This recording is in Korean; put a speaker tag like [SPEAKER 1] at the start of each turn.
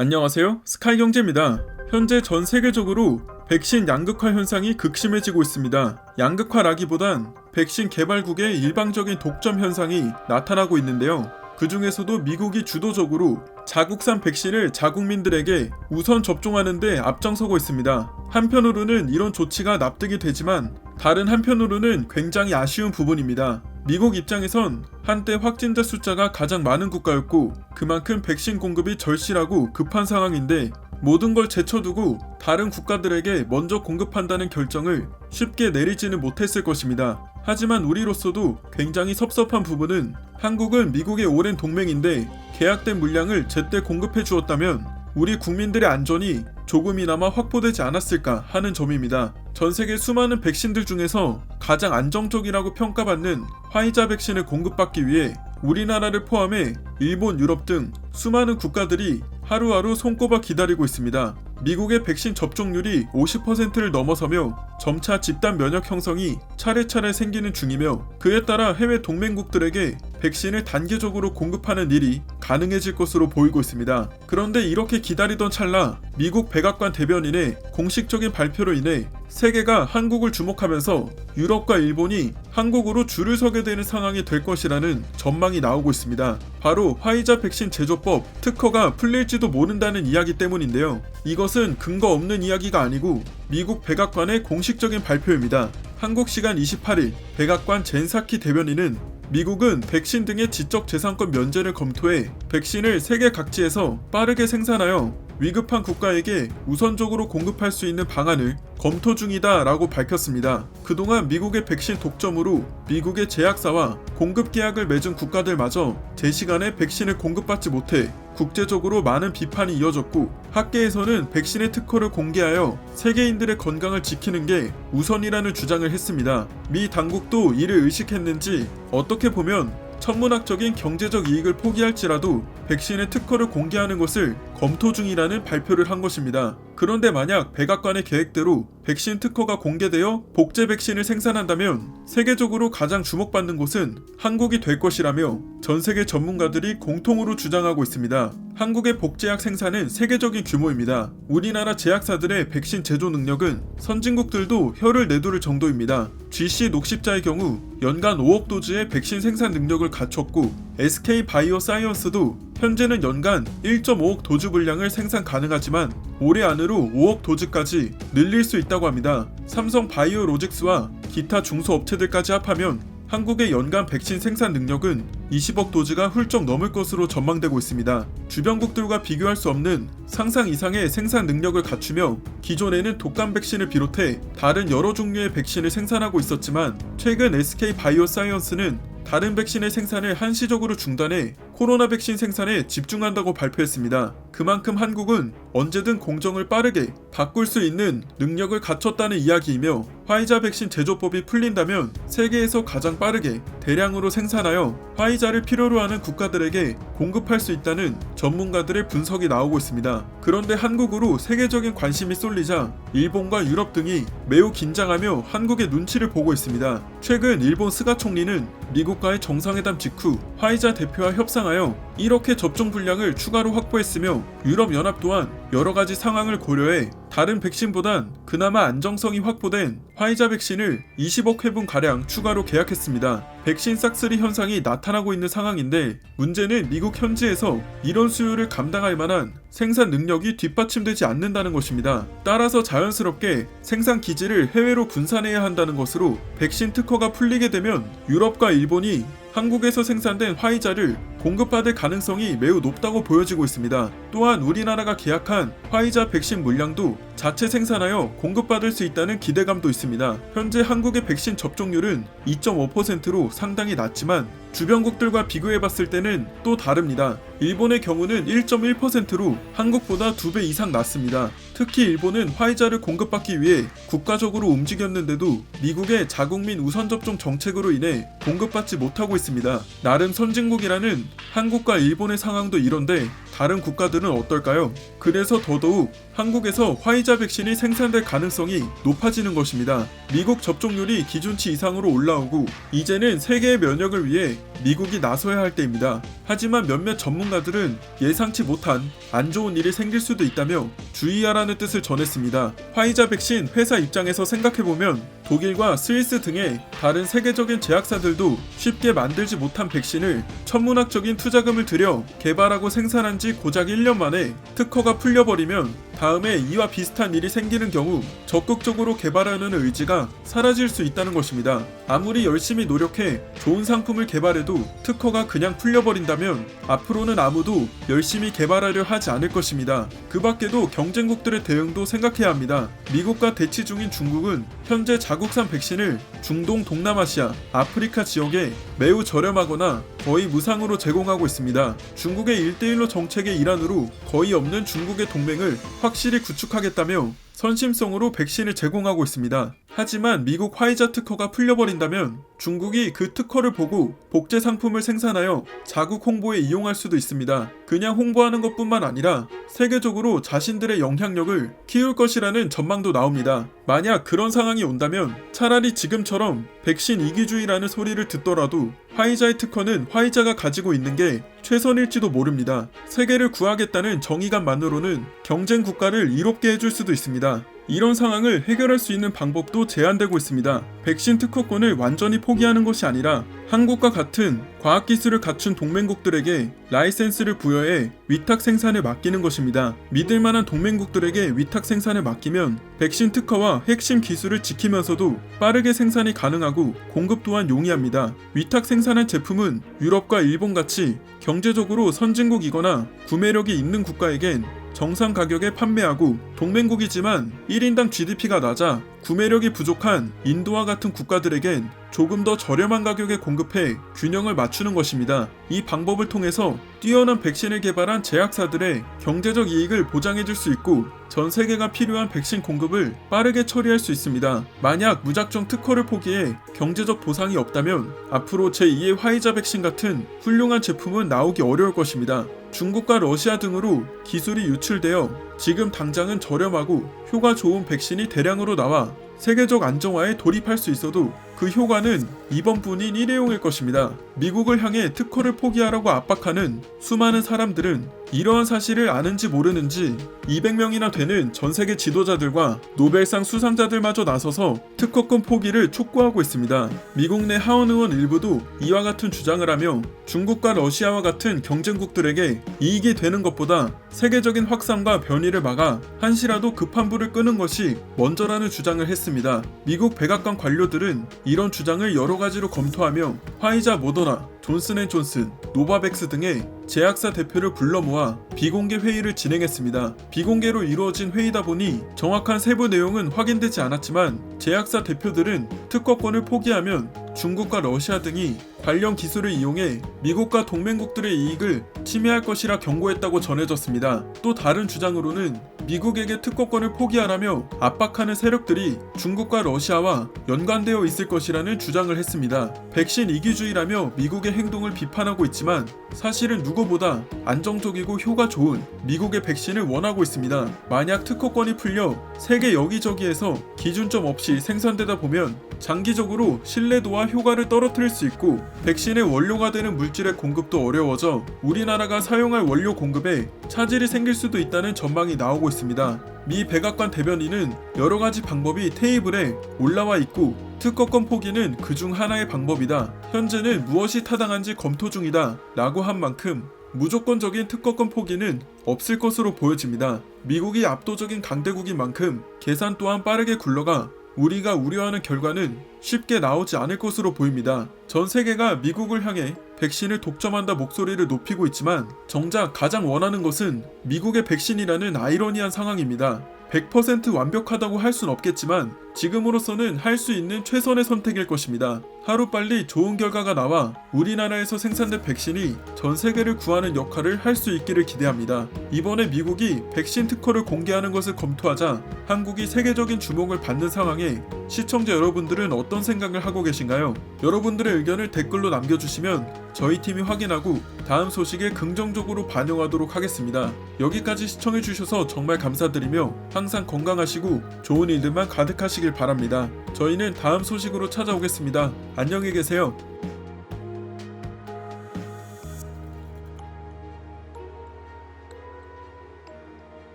[SPEAKER 1] 안녕하세요. 스카이경제입니다. 현재 전 세계적으로 백신 양극화 현상이 극심해지고 있습니다. 양극화라기보단 백신 개발국의 일방적인 독점 현상이 나타나고 있는데요. 그 중에서도 미국이 주도적으로 자국산 백신을 자국민들에게 우선 접종하는데 앞장서고 있습니다. 한편으로는 이런 조치가 납득이 되지만 다른 한편으로는 굉장히 아쉬운 부분입니다. 미국 입장에선 한때 확진자 숫자가 가장 많은 국가였고 그만큼 백신 공급이 절실하고 급한 상황인데 모든 걸 제쳐두고 다른 국가들에게 먼저 공급한다는 결정을 쉽게 내리지는 못했을 것입니다. 하지만 우리로서도 굉장히 섭섭한 부분은 한국은 미국의 오랜 동맹인데 계약된 물량을 제때 공급해 주었다면 우리 국민들의 안전이 조금이나마 확보되지 않았을까 하는 점입니다. 전 세계 수많은 백신들 중에서 가장 안정적이라고 평가받는 화이자 백신을 공급받기 위해 우리나라를 포함해 일본, 유럽 등 수많은 국가들이 하루하루 손꼽아 기다리고 있습니다. 미국의 백신 접종률이 50%를 넘어서며 점차 집단 면역 형성이 차례차례 생기는 중이며 그에 따라 해외 동맹국들에게 백신을 단계적으로 공급하는 일이 가능해질 것으로 보이고 있습니다. 그런데 이렇게 기다리던 찰나 미국 백악관 대변인의 공식적인 발표로 인해 세계가 한국을 주목하면서 유럽과 일본이 한국으로 줄을 서게 되는 상황이 될 것이라는 전망이 나오고 있습니다. 바로 화이자 백신 제조법 특허가 풀릴지도 모른다는 이야기 때문인데요. 이것은 근거 없는 이야기가 아니고 미국 백악관의 공식적인 발표입니다. 한국 시간 28일 백악관 젠사키 대변인은 미국은 백신 등의 지적 재산권 면제를 검토해 백신을 세계 각지에서 빠르게 생산하여 위급한 국가에게 우선적으로 공급할 수 있는 방안을 검토 중이다 라고 밝혔습니다. 그동안 미국의 백신 독점으로 미국의 제약사와 공급 계약을 맺은 국가들마저 제 시간에 백신을 공급받지 못해 국제적으로 많은 비판이 이어졌고 학계에서는 백신의 특허를 공개하여 세계인들의 건강을 지키는 게 우선이라는 주장을 했습니다. 미 당국도 이를 의식했는지 어떻게 보면 천문학적인 경제적 이익을 포기할지라도 백신의 특허를 공개하는 것을 검토 중이라는 발표를 한 것입니다. 그런데 만약 백악관의 계획대로 백신 특허가 공개되어 복제 백신을 생산한다면 세계적으로 가장 주목받는 곳은 한국이 될 것이라며 전 세계 전문가들이 공통으로 주장하고 있습니다. 한국의 복제약 생산은 세계적인 규모입니다. 우리나라 제약사들의 백신 제조 능력은 선진국들도 혀를 내두를 정도입니다. GC 녹십자의 경우 연간 5억 도즈의 백신 생산 능력을 갖췄고 SK 바이오 사이언스도 현재는 연간 1.5억 도즈 분량을 생산 가능하지만 올해 안으로 5억 도즈까지 늘릴 수 있다고 합니다. 삼성 바이오로직스와 기타 중소업체들까지 합하면 한국의 연간 백신 생산 능력은 20억 도즈가 훌쩍 넘을 것으로 전망되고 있습니다. 주변국들과 비교할 수 없는 상상 이상의 생산 능력을 갖추며 기존에는 독감 백신을 비롯해 다른 여러 종류의 백신을 생산하고 있었지만 최근 SK 바이오사이언스는 다른 백신의 생산을 한시적으로 중단해 코로나 백신 생산에 집중한다고 발표했습니다. 그만큼 한국은 언제든 공정을 빠르게 바꿀 수 있는 능력을 갖췄다는 이야기이며 화이자 백신 제조법이 풀린다면 세계에서 가장 빠르게 대량으로 생산하여 화이자를 필요로 하는 국가들에게 공급할 수 있다는 전문가들의 분석이 나오고 있습니다. 그런데 한국으로 세계적인 관심이 쏠리자 일본과 유럽 등이 매우 긴장하며 한국의 눈치를 보고 있습니다. 최근 일본 스가 총리는 미국과의 정상회담 직후 화이자 대표와 협상 하여 1억회 접종 분량을 추가로 확보했으며 유럽연합 또한 여러 가지 상황을 고려해 다른 백신보단 그나마 안정성이 확보된 화이자 백신을 20억 회분 가량 추가로 계약했습니다. 백신 싹쓸이 현상이 나타나고 있는 상황인데 문제는 미국 현지에서 이런 수요를 감당할 만한 생산 능력이 뒷받침되지 않는다는 것입니다. 따라서 자연스럽게 생산 기지를 해외로 분산해야 한다는 것으로 백신 특허가 풀리게 되면 유럽과 일본이 한국에서 생산된 화이자를 공급받을 가능성이 매우 높다고 보여지고 있습니다. 또한 우리나라가 계약한 화이자 백신 물량도 자체 생산하여 공급받을 수 있다는 기대감도 있습니다. 현재 한국의 백신 접종률은 2.5%로 상당히 낮지만 주변국들과 비교해 봤을 때는 또 다릅니다. 일본의 경우는 1.1%로 한국보다 2배 이상 낮습니다. 특히 일본은 화이자를 공급받기 위해 국가적으로 움직였는데도 미국의 자국민 우선 접종 정책으로 인해 공급받지 못하고 있습니다. 나름 선진국이라는 한국과 일본의 상황도 이런데 다른 국가들은 어떨까요? 그래서 더더욱 한국에서 화이자 백신이 생산될 가능성이 높아지는 것입니다. 미국 접종률이 기준치 이상으로 올라오고 이제는 세계의 면역을 위해 미국이 나서야 할 때입니다. 하지만 몇몇 전문가들은 예상치 못한 안 좋은 일이 생길 수도 있다며 주의하라는 뜻을 전했습니다. 화이자 백신 회사 입장에서 생각해보면 독일과 스위스 등의 다른 세계적인 제약사들도 쉽게 만들지 못한 백신을 천문학적인 투자금을 들여 개발하고 생산한 지 고작 1년 만에 특허가 풀려버리면 다음에 이와 비슷한 일이 생기는 경우 적극적으로 개발하는 의지가 사라질 수 있다는 것입니다. 아무리 열심히 노력해 좋은 상품을 개발해도 특허가 그냥 풀려버린다면 앞으로는 아무도 열심히 개발하려 하지 않을 것입니다. 그 밖에도 경쟁국들의 대응도 생각해야 합니다. 미국과 대치 중인 중국은 현재 자국산 백신을 중동 동남아시아, 아프리카 지역에 매우 저렴하거나 거의 무상으로 제공하고 있습니다. 중국의 1대1로 정책의 일환으로 거의 없는 중국의 동맹을 확실히 구축하겠다며 선심성으로 백신을 제공하고 있습니다. 하지만 미국 화이자 특허가 풀려버린다면 중국이 그 특허를 보고 복제 상품을 생산하여 자국 홍보에 이용할 수도 있습니다. 그냥 홍보하는 것 뿐만 아니라 세계적으로 자신들의 영향력을 키울 것이라는 전망도 나옵니다. 만약 그런 상황이 온다면 차라리 지금처럼 백신 이기주의라는 소리를 듣더라도 화이자의 특허는 화이자가 가지고 있는 게 최선일지도 모릅니다. 세계를 구하겠다는 정의감만으로는 경쟁 국가를 이롭게 해줄 수도 있습니다. 이런 상황을 해결할 수 있는 방법도 제한되고 있습니다. 백신 특허권을 완전히 포기하는 것이 아니라 한국과 같은 과학기술을 갖춘 동맹국들에게 라이센스를 부여해 위탁 생산을 맡기는 것입니다. 믿을 만한 동맹국들에게 위탁 생산을 맡기면 백신 특허와 핵심 기술을 지키면서도 빠르게 생산이 가능하고 공급 또한 용이합니다. 위탁 생산한 제품은 유럽과 일본 같이 경제적으로 선진국이거나 구매력이 있는 국가에겐 정상 가격에 판매하고 동맹국이지만 1인당 GDP가 낮아 구매력이 부족한 인도와 같은 국가들에겐 조금 더 저렴한 가격에 공급해 균형을 맞추는 것입니다. 이 방법을 통해서 뛰어난 백신을 개발한 제약사들의 경제적 이익을 보장해 줄 수 있고 전 세계가 필요한 백신 공급을 빠르게 처리할 수 있습니다. 만약 무작정 특허를 포기해 경제적 보상이 없다면 앞으로 제2의 화이자 백신 같은 훌륭한 제품은 나오기 어려울 것입니다. 중국과 러시아 등으로 기술이 유출되어 지금 당장은 저렴하고 효과 좋은 백신이 대량으로 나와 세계적 안정화에 돌입할 수 있어도 그 효과는 이번뿐인 일회용일 것입니다. 미국을 향해 특허를 포기하라고 압박하는 수많은 사람들은 이러한 사실을 아는지 모르는지 200명이나 되는 전 세계 지도자들과 노벨상 수상자들마저 나서서 특허권 포기를 촉구하고 있습니다. 미국 내 하원 의원 일부도 이와 같은 주장을 하며 중국과 러시아와 같은 경쟁국들에게 이익이 되는 것보다 세계적인 확산과 변이를 막아 한시라도 급한 불을 끄는 것이 먼저라는 주장을 했습니다. 미국 백악관 관료들은 이런 주장을 여러 가지로 검토하며 화이자 모더나, 존슨앤존슨, 노바백스 등의 제약사 대표를 불러 모아 비공개 회의를 진행했습니다. 비공개로 이루어진 회의다 보니 정확한 세부 내용은 확인되지 않았지만 제약사 대표들은 특허권을 포기하면 중국과 러시아 등이 관련 기술을 이용해 미국과 동맹국들의 이익을 침해할 것이라 경고했다고 전해졌습니다. 또 다른 주장으로는 미국에게 특허권을 포기하라며 압박하는 세력들이 중국과 러시아와 연관되어 있을 것이라는 주장을 했습니다. 백신 이기주의라며 미국의 행동을 비판하고 있지만 사실은 누구보다 안정적이고 효과 좋은 미국의 백신을 원하고 있습니다. 만약 특허권이 풀려 세계 여기저기에서 기준점 없이 생산되다 보면 장기적으로 신뢰도와 효과를 떨어뜨릴 수 있고 백신의 원료가 되는 물질의 공급도 어려워져 우리나라가 사용할 원료 공급에 차질이 생길 수도 있다는 전망이 나오고 있습니다. 미 백악관 대변인은 여러 가지 방법이 테이블에 올라와 있고 특허권 포기는 그중 하나의 방법이다. 현재는 무엇이 타당한지 검토 중이다. 라고 한 만큼 무조건적인 특허권 포기는 없을 것으로 보여집니다. 미국이 압도적인 강대국인 만큼 계산 또한 빠르게 굴러가 우리가 우려하는 결과는 쉽게 나오지 않을 것으로 보입니다. 전 세계가 미국을 향해 백신을 독점한다 목소리를 높이고 있지만 정작 가장 원하는 것은 미국의 백신이라는 아이러니한 상황입니다. 100% 완벽하다고 할 순 없겠지만 지금으로서는 할 수 있는 최선의 선택일 것입니다. 하루빨리 좋은 결과가 나와 우리나라에서 생산된 백신이 전 세계를 구하는 역할을 할 수 있기를 기대합니다. 이번에 미국이 백신 특허를 공개하는 것을 검토하자 한국이 세계적인 주목을 받는 상황에 시청자 여러분들은 어떤 생각을 하고 계신가요? 여러분들의 의견을 댓글로 남겨주시면 저희 팀이 확인하고 다음 소식에 긍정적으로 반영하도록 하겠습니다. 여기까지 시청해주셔서 정말 감사드리며 항상 건강하시고 좋은 일들만 가득하 바랍니다. 저희는 다음 소식으로 찾아오겠습니다. 안녕히 계세요.